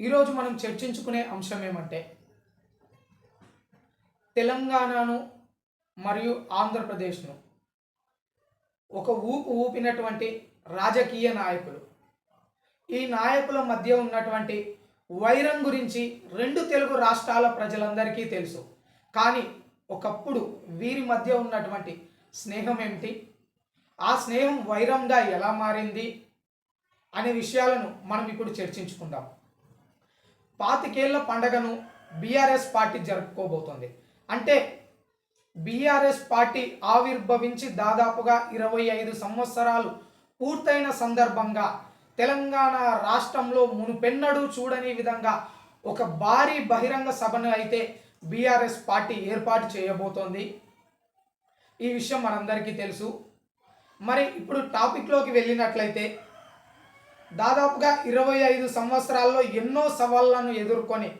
ఈరోజు మనం చర్చించుకునే అంశం ఏమంటే తెలంగాణను మరియు ఆంధ్రప్రదేశ్ను ఒక ఊపు ఊపినటువంటి రాజకీయ నాయకులు. ఈ నాయకుల మధ్య ఉన్నటువంటి వైరం గురించి రెండు తెలుగు రాష్ట్రాల ప్రజలందరికీ తెలుసు. కానీ ఒకప్పుడు వీరి మధ్య ఉన్నటువంటి స్నేహం ఏమిటి? ఆ స్నేహం వైరంగా ఎలా మారింది? అనే విషయాలను మనం ఇప్పుడు చర్చించుకుందాం. పాతికేళ్ళ పండగను బీఆర్ఎస్ పార్టీ జరుపుకోబోతోంది. అంటే బీఆర్ఎస్ పార్టీ ఆవిర్భవించి దాదాపుగా ఇరవై ఐదు సంవత్సరాలు పూర్తయిన సందర్భంగా తెలంగాణ రాష్ట్రంలో మునుపెన్నడూ చూడని విధంగా ఒక భారీ బహిరంగ సభను అయితే బీఆర్ఎస్ పార్టీ ఏర్పాటు చేయబోతోంది. ఈ విషయం మనందరికీ తెలుసు. మరి ఇప్పుడు టాపిక్లోకి వెళ్ళినట్లయితే దాదాపుగా ఇరవై ఐదు సంవత్సరాల్లో ఎన్నో సవాళ్ళను ఎదుర్కొని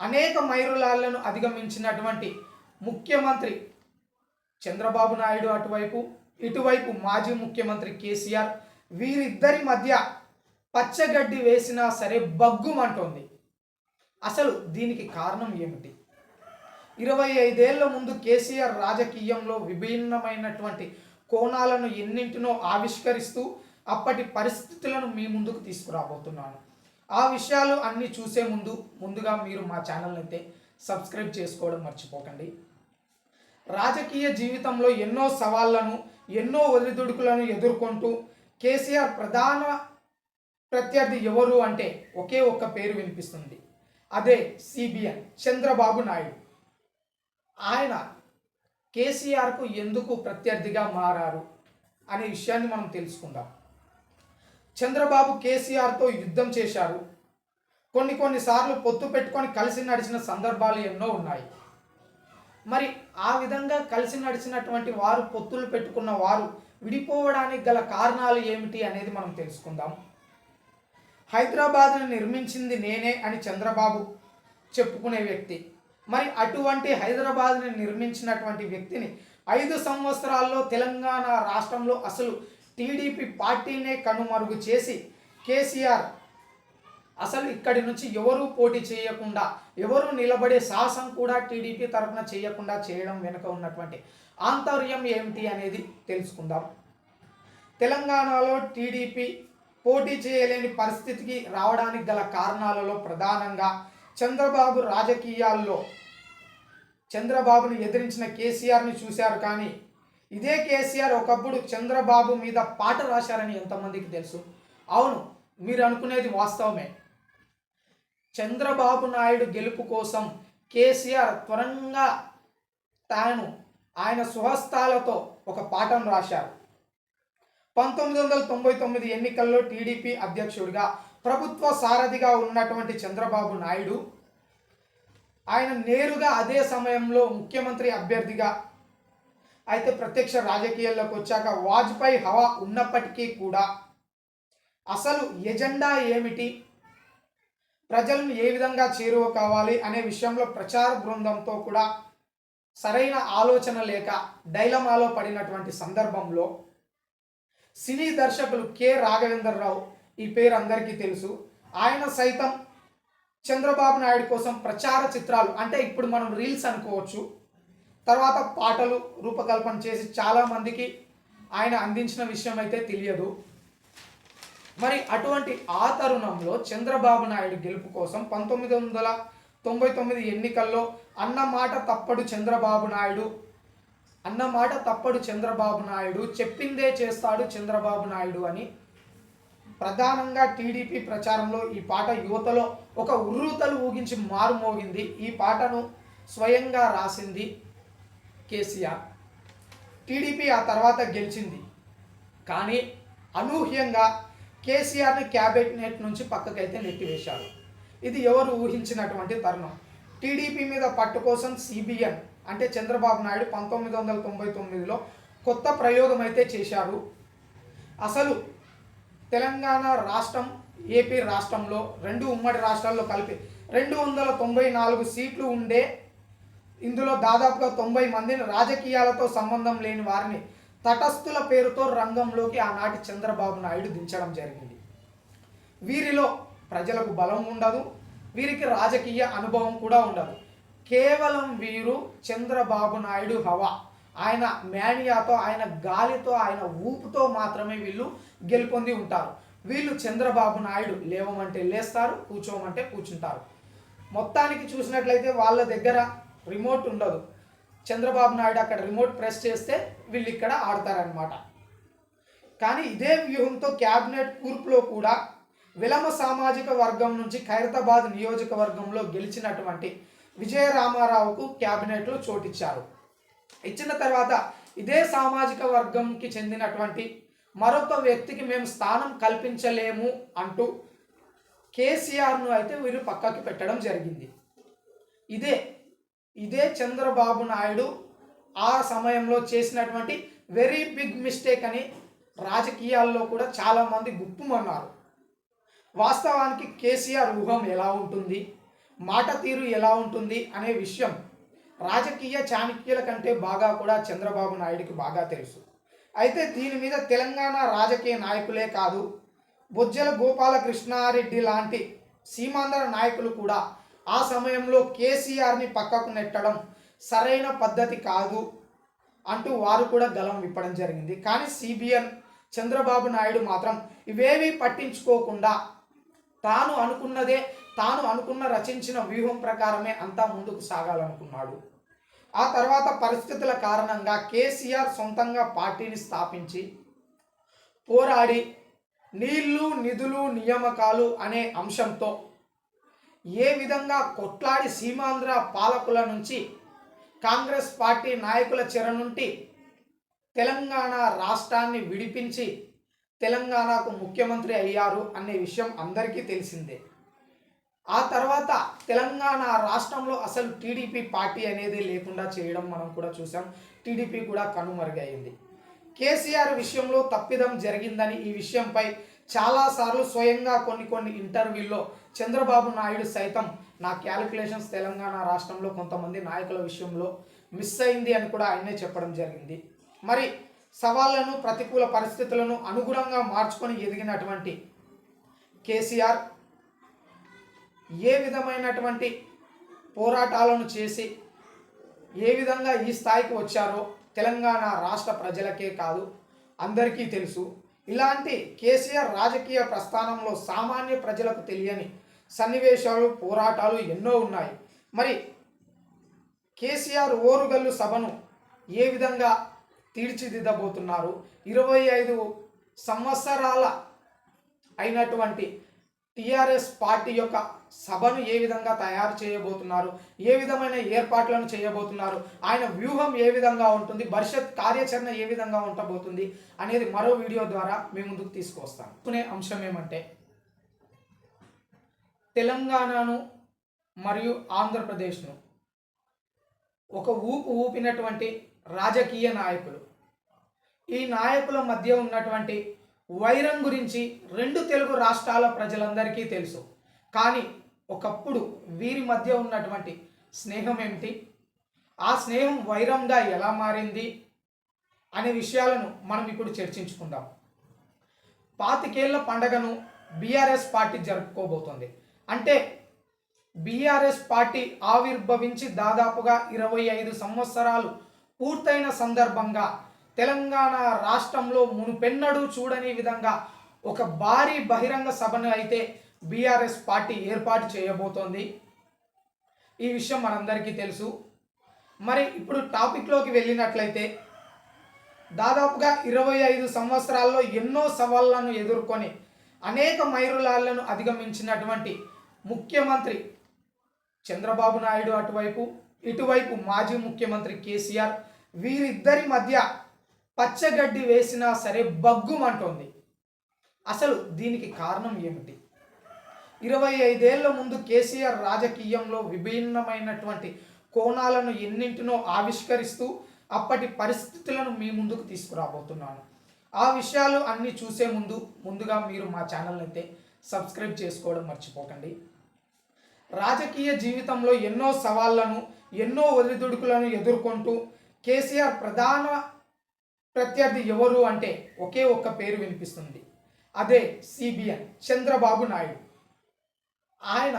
అనేక మైరులాళ్ళను అధిగమించినటువంటి ముఖ్యమంత్రి చంద్రబాబు నాయుడు అటువైపు ఇటువైపు మాజీ ముఖ్యమంత్రి కేసీఆర్ వీరిద్దరి మధ్య పచ్చగడ్డి వేసినా సరే బగ్గుమంటోంది. అసలు దీనికి కారణం ఏమిటి? ఇరవై ఐదేళ్ళ ముందు కేసీఆర్ రాజకీయంలో విభిన్నమైనటువంటి కోణాలను ఎన్నింటినో ఆవిష్కరిస్తూ అప్పటి పరిస్థితులను మీ ముందుకు తీసుకురాబోతున్నాను. ఆ విషయాలు అన్నీ చూసే ముందు ముందుగా మీరు మా ఛానల్ని అయితే సబ్స్క్రైబ్ చేసుకోవడం మర్చిపోకండి. రాజకీయ జీవితంలో ఎన్నో సవాళ్ళను ఎన్నో ఒదిదుడుకులను ఎదుర్కొంటూ కేసీఆర్ ప్రధాన ప్రత్యర్థి ఎవరు అంటే ఒకే ఒక్క పేరు వినిపిస్తుంది. అదే సిబిఎన్ చంద్రబాబు నాయుడు. ఆయన కేసీఆర్కు ఎందుకు ప్రత్యర్థిగా మారారు అనే విషయాన్ని మనం తెలుసుకుందాం. చంద్రబాబు కేసీఆర్తో యుద్ధం చేశారు. కొన్ని కొన్నిసార్లు పొత్తు పెట్టుకొని కలిసి నడిచిన సందర్భాలు ఎన్నో ఉన్నాయి. మరి ఆ విధంగా కలిసి నడిచినటువంటి వారు పొత్తులు పెట్టుకున్న వారు విడిపోవడానికి గల కారణాలు ఏమిటి అనేది మనం తెలుసుకుందాం. హైదరాబాద్ను నిర్మించింది నేనే అని చంద్రబాబు చెప్పుకునే వ్యక్తి. మరి అటువంటి హైదరాబాద్ని నిర్మించినటువంటి వ్యక్తిని ఐదు సంవత్సరాల్లో తెలంగాణ రాష్ట్రంలో అసలు టీడీపీ పార్టీనే కనుమరుగు చేసి కేసీఆర్ అసలు ఇక్కడి నుంచి ఎవరూ పోటీ చేయకుండా ఎవరు నిలబడే సాహసం కూడా టీడీపీ తరఫున చేయకుండా చేయడం వెనుక ఉన్నటువంటి ఆంతర్యం ఏమిటి అనేది తెలుసుకుందాం. తెలంగాణలో టీడీపీ పోటీ చేయలేని పరిస్థితికి రావడానికి గల కారణాలలో ప్రధానంగా చంద్రబాబు రాజకీయాల్లో చంద్రబాబును ఎదిరించిన కేసీఆర్ని చూశారు కానీ ఇదే కేసీఆర్ ఒకప్పుడు చంద్రబాబు మీద పాట రాశారని ఎంతమందికి తెలుసు? అవును మీరు అనుకునేది వాస్తవమే. చంద్రబాబు నాయుడు గెలుపు కోసం కేసీఆర్ త్వరంగా తాను ఆయన స్వహస్తాలతో ఒక పాఠం రాశారు. పంతొమ్మిది వందల తొంభై తొమ్మిది ఎన్నికల్లో టీడీపీ అధ్యక్షుడిగా ప్రభుత్వ సారథిగా ఉన్నటువంటి చంద్రబాబు నాయుడు ఆయన నేరుగా అదే సమయంలో ముఖ్యమంత్రి అభ్యర్థిగా అయితే ప్రత్యక్ష రాజకీయాల్లోకి వచ్చాక వాజ్పేయి హవా ఉన్నప్పటికీ కూడా అసలు ఎజెండా ఏమిటి? ప్రజలను ఏ విధంగా చేరువ కావాలి అనే విషయంలో ప్రచార బృందంతో కూడా సరైన ఆలోచన లేక డైలమాలో పడినటువంటి సందర్భంలో సినీ దర్శకులు కె. రాఘవేందర్ రావు ఈ పేరు అందరికీ తెలుసు. ఆయన సైతం చంద్రబాబు నాయుడు కోసం ప్రచార చిత్రాలు అంటే ఇప్పుడు మనం రీల్స్ అనుకోవచ్చు తర్వాత పాటలు రూపకల్పన చేసి చాలామందికి ఆయన అందించిన విషయం అయితే తెలియదు. మరి అటువంటి ఆ తరుణంలో చంద్రబాబు నాయుడు గెలుపు కోసం పంతొమ్మిది వందల తొంభై తొమ్మిది ఎన్నికల్లో అన్న మాట తప్పడు చంద్రబాబు నాయుడు అన్న మాట తప్పడు చంద్రబాబు నాయుడు చెప్పిందే చేస్తాడు చంద్రబాబు నాయుడు అని ప్రధానంగా టీడీపీ ప్రచారంలో ఈ పాట యువతలో ఒక ఉర్రూతలు ఊగించి మారుమోగింది. ఈ పాటను స్వయంగా రాసింది కేసీఆర్ టీడీపీ ఆ తర్వాత గెలిచింది. కానీ అనూహ్యంగా కేసీఆర్ని క్యాబినెట్ నుంచి పక్కకైతే నెట్టివేశారు. ఇది ఎవరు ఊహించినటువంటి తరుణం. టీడీపీ మీద పట్టు కోసం సిబిఎన్ అంటే చంద్రబాబు నాయుడు పంతొమ్మిది వందల తొంభై తొమ్మిదిలో కొత్త ప్రయోగం అయితే చేశారు. అసలు తెలంగాణ రాష్ట్రం ఏపీ రాష్ట్రంలో రెండు ఉమ్మడి రాష్ట్రాల్లో కలిపి రెండు వందల తొంభై నాలుగు సీట్లు ఉండే ఇందులో దాదాపుగా తొంభై మందిని రాజకీయాలతో సంబంధం లేని వారిని తటస్థుల పేరుతో రంగంలోకి ఆనాటి చంద్రబాబు నాయుడు దించడం జరిగింది. వీరిలో ప్రజలకు బలం ఉండదు వీరికి రాజకీయ అనుభవం కూడా ఉండదు. కేవలం వీరు చంద్రబాబు నాయుడు హవా. ఆయన మేనియాతో ఆయన గాలితో ఆయన ఊపుతో మాత్రమే వీళ్ళు గెలుపొంది ఉంటారు. వీళ్ళు చంద్రబాబు నాయుడు లేవమంటే లేస్తారు కూర్చోమంటే కూర్చుంటారు. మొత్తానికి చూసినట్లయితే వాళ్ళ దగ్గర రిమోట్ ఉండదు. చంద్రబాబు నాయుడు అక్కడ రిమోట్ ప్రెస్ చేస్తే వీళ్ళు ఇక్కడ ఆడతారనమాట కానీ ఇదే వ్యూహంతో క్యాబినెట్ కూర్పులో కూడా విలమ సామాజిక వర్గం నుంచి ఖైరతాబాద్ నియోజకవర్గంలో గెలిచినటువంటి విజయ రామారావుకు క్యాబినెట్లో చోటిచ్చారు. ఇచ్చిన తర్వాత ఇదే సామాజిక వర్గంకి చెందినటువంటి మరొక వ్యక్తికి మేము స్థానం కల్పించలేము అంటూ కేసీఆర్ను అయితే వీరు పక్కకి పెట్టడం జరిగింది. ఇదే ఇదే చంద్రబాబు నాయుడు ఆ సమయంలో చేసినటువంటి వెరీ బిగ్ మిస్టేక్ అని రాజకీయాల్లో కూడా చాలామంది గుప్పుమన్నారు. వాస్తవానికి కేసీఆర్ ఊహం ఎలా ఉంటుంది? మాట తీరు ఎలా ఉంటుంది? అనే విషయం రాజకీయ చాణక్యుల కంటే బాగా కూడా చంద్రబాబు నాయుడికి బాగా తెలుసు. అయితే దీని మీద తెలంగాణ రాజకీయ నాయకులే కాదు బొజ్జల గోపాలకృష్ణారెడ్డి లాంటి సీమాంధ్ర నాయకులు కూడా ఆ సమయంలో కేసీఆర్ని పక్కకు నెట్టడం సరైన పద్ధతి కాదు అంటూ వారు కూడా గలం విప్పడం జరిగింది. కానీ సిబిఎన్ చంద్రబాబు నాయుడు మాత్రం ఇవేవీ పట్టించుకోకుండా తాను అనుకున్నదే తాను అనుకున్న రచించిన వ్యూహం ప్రకారమే అంతా ముందుకు సాగాలనుకున్నాడు. ఆ తర్వాత పరిస్థితుల కారణంగా కేసీఆర్ సొంతంగా పార్టీని స్థాపించి పోరాడి నీళ్ళు నిధులు నియామకాలు అనే అంశంతో ఏ విధంగా కొట్లాడి సీమాంధ్ర పాలకుల నుంచి కాంగ్రెస్ పార్టీ నాయకుల చెర నుండి తెలంగాణ రాష్ట్రాన్ని విడిపించి తెలంగాణకు ముఖ్యమంత్రి అయ్యారు అనే విషయం అందరికీ తెలిసిందే. ఆ తర్వాత తెలంగాణ రాష్ట్రంలో అసలు టీడీపీ పార్టీ అనేది లేకుండా చేయడం మనం కూడా చూసాం. టీడీపీ కూడా కనుమరుగైంది. కేసీఆర్ విషయంలో తప్పిదం జరిగిందని ఈ విషయంపై చాలాసార్లు స్వయంగా కొన్ని కొన్ని ఇంటర్వ్యూల్లో చంద్రబాబు నాయుడు సైతం నా క్యాలిక్యులేషన్స్ తెలంగాణ రాష్ట్రంలో కొంతమంది నాయకుల విషయంలో మిస్ అయింది అని కూడా ఆయనే చెప్పడం జరిగింది. మరి సవాళ్ళను ప్రతికూల పరిస్థితులను అనుగుణంగా మార్చుకొని ఎదిగినటువంటి కేసీఆర్ ఏ విధమైనటువంటి పోరాటాలను చేసి ఏ విధంగా ఈ స్థాయికి వచ్చారో తెలంగాణ రాష్ట్ర ప్రజలకే కాదు అందరికీ తెలుసు. ఇలాంటి కేసీఆర్ రాజకీయ ప్రస్థానంలో సామాన్య ప్రజలకు తెలియని సన్నివేశాలు పోరాటాలు ఎన్నో ఉన్నాయి. మరి కేసీఆర్ ఓరుగల్లు సభను ఏ విధంగా తీర్చిదిద్దబోతున్నారు? ఇరవై ఐదు సంవత్సరాల అయినటువంటి టిఆర్ఎస్ పార్టీ యొక్క సభను ఏ విధంగా తయారు చేయబోతున్నారు? ఏ విధమైన ఏర్పాట్లను చేయబోతున్నారు? ఆయన వ్యూహం ఏ విధంగా ఉంటుంది? భవిష్యత్ కార్యాచరణ ఏ విధంగా ఉండబోతుంది అనేది మరో వీడియో ద్వారా మీ ముందుకు తీసుకొస్తాను కొనే అంశం ఏమంటే తెలంగాణను మరియు ఆంధ్రప్రదేశ్ను ఒక ఊపు ఊపినటువంటి రాజకీయ నాయకులు ఈ నాయకుల మధ్య ఉన్నటువంటి వైరం గురించి రెండు తెలుగు రాష్ట్రాల ప్రజలందరికీ తెలుసు. కానీ ఒకప్పుడు వీరి మధ్య ఉన్నటువంటి స్నేహం ఏమిటి? ఆ స్నేహం వైరంగా ఎలా మారింది? అనే విషయాలను మనం ఇప్పుడు చర్చించుకుందాం. పాతికేళ్ళ పండగను బీఆర్ఎస్ పార్టీ జరుపుకోబోతోంది. అంటే బీఆర్ఎస్ పార్టీ ఆవిర్భవించి దాదాపుగా ఇరవై ఐదు సంవత్సరాలు పూర్తయిన సందర్భంగా తెలంగాణ రాష్ట్రంలో మునుపెన్నడూ చూడని విధంగా ఒక భారీ బహిరంగ సభను అయితే బీఆర్ఎస్ పార్టీ ఏర్పాటు చేయబోతోంది. ఈ విషయం మనందరికీ తెలుసు. మరి ఇప్పుడు టాపిక్లోకి వెళ్ళినట్లయితే దాదాపుగా ఇరవై ఐదు సంవత్సరాల్లో ఎన్నో సవాళ్ళను ఎదుర్కొని అనేక మైరులాళ్ళను అధిగమించినటువంటి ముఖ్యమంత్రి చంద్రబాబు నాయుడు అటువైపు ఇటువైపు మాజీ ముఖ్యమంత్రి కేసీఆర్ వీరిద్దరి మధ్య పచ్చగడ్డి వేసినా సరే బగ్గుమంటోంది. అసలు దీనికి కారణం ఏమిటి? ఇరవై ఐదేళ్ళ ముందు కేసీఆర్ రాజకీయంలో విభిన్నమైనటువంటి కోణాలను ఎన్నింటినో ఆవిష్కరిస్తూ అప్పటి పరిస్థితులను మీ ముందుకు తీసుకురాబోతున్నాను. ఆ విషయాలు అన్నీ చూసే ముందు ముందుగా మీరు మా ఛానల్ అయితే సబ్స్క్రైబ్ చేసుకోవడం మర్చిపోకండి. రాజకీయ జీవితంలో ఎన్నో సవాళ్ళను ఎన్నో ఒదిదుడుకులను ఎదుర్కొంటూ కేసీఆర్ ప్రధాన ప్రత్యర్థి ఎవరు అంటే ఒకే ఒక్క పేరు వినిపిస్తుంది. అదే సిబిఎన్ చంద్రబాబు నాయుడు. ఆయన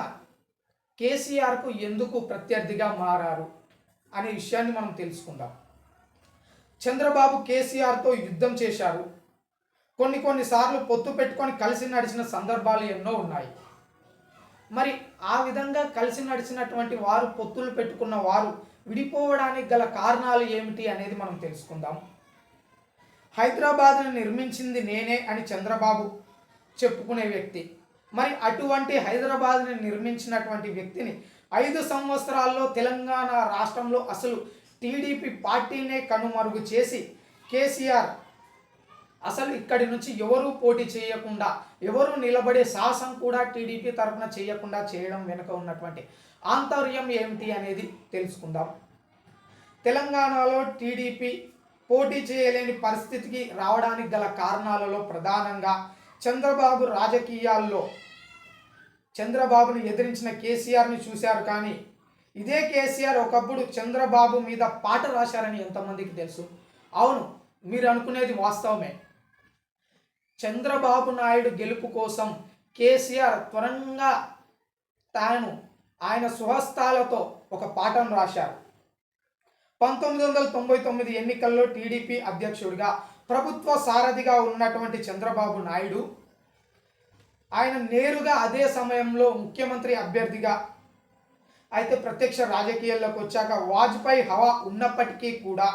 కేసీఆర్కు ఎందుకు ప్రత్యర్థిగా మారారు అనే విషయాన్ని మనం తెలుసుకుందాం. చంద్రబాబు కేసీఆర్తో యుద్ధం చేశారు. కొన్ని కొన్నిసార్లు పొత్తు పెట్టుకొని కలిసి నడిచిన సందర్భాలు ఎన్నో ఉన్నాయి. మరి ఆ విధంగా కలిసి నడిచినటువంటి వారు పొత్తులు పెట్టుకున్న వారు విడిపోవడానికి గల కారణాలు ఏమిటి అనేది మనం తెలుసుకుందాం. హైదరాబాద్ను నిర్మించింది నేనే అని చంద్రబాబు చెప్పుకునే వ్యక్తి. మరి అటువంటి హైదరాబాద్ని నిర్మించినటువంటి వ్యక్తిని ఐదు సంవత్సరాల్లో తెలంగాణ రాష్ట్రంలో అసలు టీడీపీ పార్టీనే కనుమరుగు చేసి కేసీఆర్ అసలు ఇక్కడి నుంచి ఎవరు పోటీ చేయకుండా ఎవరు నిలబడే సాహసం కూడా టీడీపీ తరఫున చేయకుండా చేయడం వెనుక ఉన్నటువంటి ఆంతర్యం ఏమిటి అనేది తెలుసుకుందాం. తెలంగాణలో టీడీపీ పోటీ చేయలేని పరిస్థితికి రావడానికి గల కారణాలలో ప్రధానంగా చంద్రబాబు రాజకీయాల్లో చంద్రబాబును ఎదిరించిన కేసీఆర్ని చూశారు కానీ ఇదే కేసీఆర్ ఒకప్పుడు చంద్రబాబు మీద పాట రాశారని ఎంతమందికి తెలుసు? అవును మీరు అనుకునేది వాస్తవమే. చంద్రబాబు నాయుడు గెలుపు కోసం కేసీఆర్ త్వరంగా తాను ఆయన స్వహస్తాలతో ఒక పాఠం రాశారు. పంతొమ్మిది వందల తొంభై తొమ్మిది ఎన్నికల్లో టీడీపీ అధ్యక్షుడిగా ప్రభుత్వ సారథిగా ఉన్నటువంటి చంద్రబాబు నాయుడు ఆయన నేరుగా అదే సమయంలో ముఖ్యమంత్రి అభ్యర్థిగా అయితే ప్రత్యక్ష రాజకీయాల్లోకి వచ్చాక వాజ్పేయి హవా ఉన్నప్పటికీ కూడా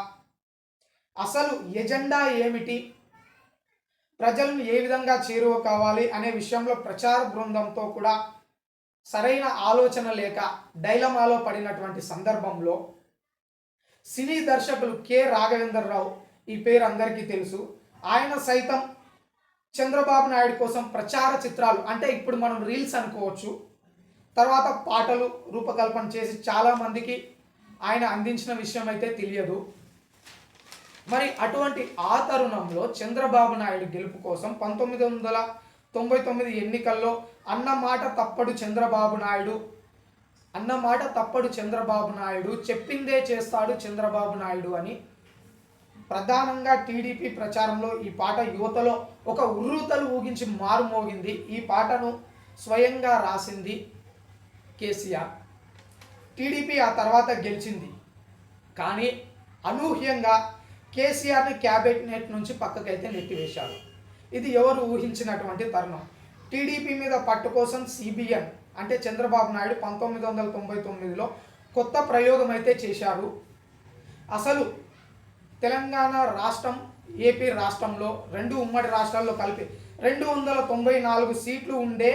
అసలు ఎజెండా ఏమిటి? ప్రజలను ఏ విధంగా చేరువ కావాలి అనే విషయంలో ప్రచార బృందంతో కూడా సరైన ఆలోచన లేక డైలమాలో పడినటువంటి సందర్భంలో సినీ దర్శకులు కె. రాఘవేందర్ రావు ఈ పేరు అందరికీ తెలుసు. ఆయన సైతం చంద్రబాబు నాయుడు కోసం ప్రచార చిత్రాలు అంటే ఇప్పుడు మనం రీల్స్ అనుకోవచ్చు తర్వాత పాటలు రూపకల్పన చేసి చాలామందికి ఆయన అందించిన విషయం అయితే తెలియదు. మరి అటువంటి ఆ తరుణంలో చంద్రబాబు నాయుడు గెలుపు కోసం పంతొమ్మిది వందల తొంభై తొమ్మిది ఎన్నికల్లో అన్న మాట తప్పడు చంద్రబాబు నాయుడు. అన్నమాట తప్పడు చంద్రబాబు నాయుడు చెప్పిందే చేస్తాడు చంద్రబాబు నాయుడు అని ప్రధానంగా టీడీపీ ప్రచారంలో ఈ పాట యువతలో ఒక ఉర్రూతలు ఊగించి మారుమోగింది ఈ పాటను స్వయంగా రాసింది కేసీఆర్. టీడీపీ ఆ తర్వాత గెలిచింది. కానీ అనూహ్యంగా కేసీఆర్ని క్యాబినెట్ నుంచి పక్కకైతే నెట్టివేశారు. ఇది ఎవరు ఊహించినటువంటి తరుణం. టీడీపీ మీద పట్టు కోసం సిబిఎన్ అంటే చంద్రబాబు నాయుడు పంతొమ్మిది వందల తొంభై తొమ్మిదిలో కొత్త ప్రయోగం అయితే చేశారు. అసలు తెలంగాణ రాష్ట్రం ఏపీ రాష్ట్రంలో రెండు ఉమ్మడి రాష్ట్రాల్లో కలిపి రెండు వందల తొంభై నాలుగు సీట్లు ఉండే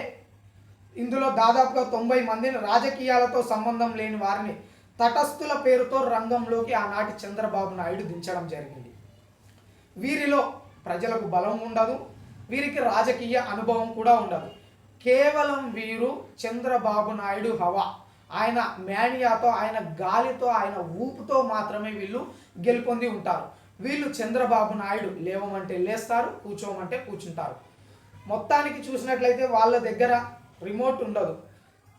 ఇందులో దాదాపుగా తొంభై మందిని రాజకీయాలతో సంబంధం లేని వారిని తటస్థుల పేరుతో రంగంలోకి ఆనాటి చంద్రబాబు నాయుడు దించడం జరిగింది. వీరిలో ప్రజలకు బలం ఉండదు వీరికి రాజకీయ అనుభవం కూడా ఉండదు. కేవలం వీరు చంద్రబాబు నాయుడు హవా. ఆయన మేనియాతో ఆయన గాలితో ఆయన ఊపుతో మాత్రమే వీళ్ళు గెలుపొంది ఉంటారు. వీళ్ళు చంద్రబాబు నాయుడు లేవమంటే లేస్తారు కూర్చోమంటే కూర్చుంటారు. మొత్తానికి చూసినట్లయితే వాళ్ళ దగ్గర రిమోట్ ఉండదు.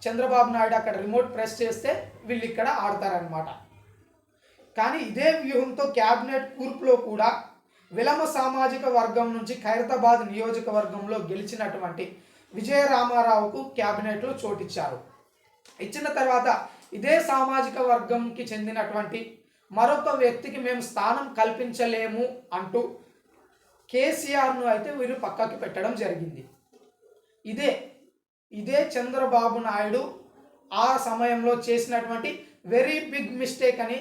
చంద్రబాబు నాయుడు అక్కడ రిమోట్ ప్రెస్ చేస్తే వీళ్ళు ఇక్కడ ఆడతారనమాట కానీ ఇదే వ్యూహంతో క్యాబినెట్ కూర్పులో కూడా విలమ సామాజిక వర్గం నుంచి ఖైరతాబాద్ నియోజకవర్గంలో గెలిచినటువంటి విజయ రామారావుకు క్యాబినెట్లో చోటిచ్చారు. ఇచ్చిన తర్వాత ఇదే సామాజిక వర్గంకి చెందినటువంటి మరొక వ్యక్తికి మేము స్థానం కల్పించలేము అంటూ కేసీఆర్ను అయితే వీరు పక్కకి పెట్టడం జరిగింది. ఇదే ఇదే చంద్రబాబు నాయుడు ఆ సమయంలో చేసినటువంటి వెరీ బిగ్ మిస్టేక్ అని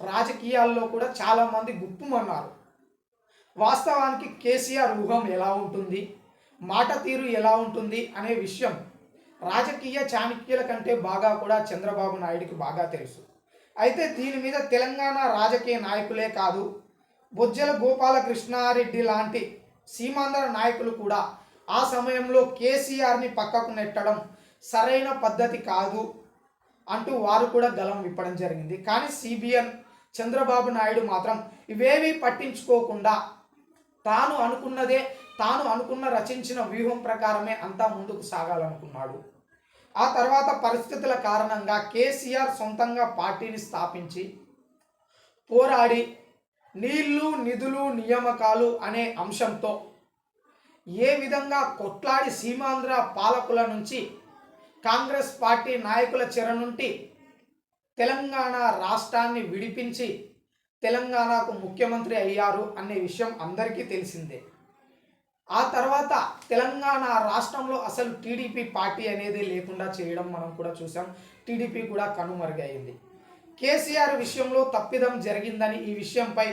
రాజకీయాల్లో కూడా చాలామంది గుప్పుమన్నారు. వాస్తవానికి కేసీఆర్ ఊహం ఎలా ఉంటుంది? మాట తీరు ఎలా ఉంటుంది అనే విషయం రాజకీయ చాణక్యుల కంటే బాగా కూడా చంద్రబాబు నాయుడికి బాగా తెలుసు. అయితే దీని మీద తెలంగాణ రాజకీయ నాయకులే కాదు బొజ్జల గోపాలకృష్ణారెడ్డి లాంటి సీమాంధ్ర నాయకులు కూడా ఆ సమయంలో కేసీఆర్ని పక్కకు నెట్టడం సరైన పద్ధతి కాదు అంటూ వారు కూడా గలం విప్పడం జరిగింది. కానీ సిబిఎన్ చంద్రబాబు నాయుడు మాత్రం ఇవేవీ పట్టించుకోకుండా తాను అనుకున్నదే తాను అనుకున్న రచించిన వ్యూహం ప్రకారమే అంతా ముందుకు సాగాలనుకున్నాడు. ఆ తర్వాత పరిస్థితుల కారణంగా కేసీఆర్ సొంతంగా పార్టీని స్థాపించి పోరాడి నీళ్ళు నిధులు నియామకాలు అనే అంశంతో ఏ విధంగా కొట్లాడి సీమాంధ్ర పాలకుల నుంచి కాంగ్రెస్ పార్టీ నాయకుల చెర నుండి తెలంగాణ రాష్ట్రాన్ని విడిపించి తెలంగాణకు ముఖ్యమంత్రి అయ్యారు అనే విషయం అందరికీ తెలిసిందే. ఆ తర్వాత తెలంగాణ రాష్ట్రంలో అసలు టీడీపీ పార్టీ అనేది లేకుండా చేయడం మనం కూడా చూసాం. టీడీపీ కూడా కనుమరుగైంది. కేసీఆర్ విషయంలో తప్పిదం జరిగిందని ఈ విషయంపై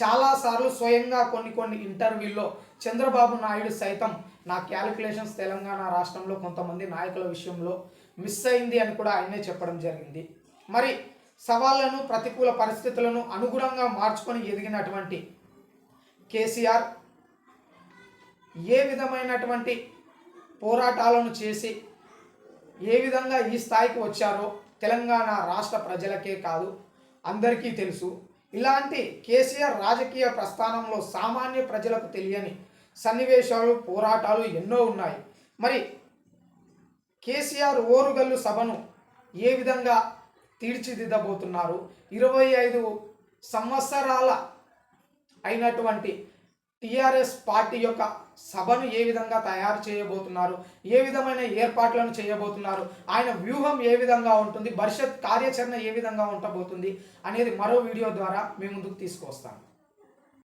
చాలాసార్లు స్వయంగా కొన్ని కొన్ని ఇంటర్వ్యూల్లో చంద్రబాబు నాయుడు సైతం నా క్యాలిక్యులేషన్స్ తెలంగాణ రాష్ట్రంలో కొంతమంది నాయకుల విషయంలో మిస్ అయింది అని కూడా ఆయనే చెప్పడం జరిగింది. మరి సవాళ్ళను ప్రతికూల పరిస్థితులను అనుగుణంగా మార్చుకొని ఎదిగినటువంటి కేసీఆర్ ఏ విధమైనటువంటి పోరాటాలను చేసి ఏ విధంగా ఈ స్థాయికి వచ్చారో తెలంగాణ రాష్ట్ర ప్రజలకే కాదు అందరికీ తెలుసు. ఇలాంటి కేసీఆర్ రాజకీయ ప్రస్థానంలో సామాన్య ప్రజలకు తెలియని సన్నివేశాలు పోరాటాలు ఎన్నో ఉన్నాయి. మరి కేసీఆర్ ఓరుగల్లు సభను ఏ విధంగా తీర్చిదిద్దబోతున్నారు? ఇరవై ఐదు సంవత్సరాల అయినటువంటి టిఆర్ఎస్ పార్టీ యొక్క సభను ఏ విధంగా తయారు చేయబోతున్నారు? ఏ విధమైన ఏర్పాట్లను చేయబోతున్నారు? ఆయన వ్యూహం ఏ విధంగా ఉంటుంది? భవిష్యత్ కార్యాచరణ ఏ విధంగా ఉండబోతుంది? అనేది మరో వీడియో ద్వారా మీ ముందుకు తీసుకొస్తాను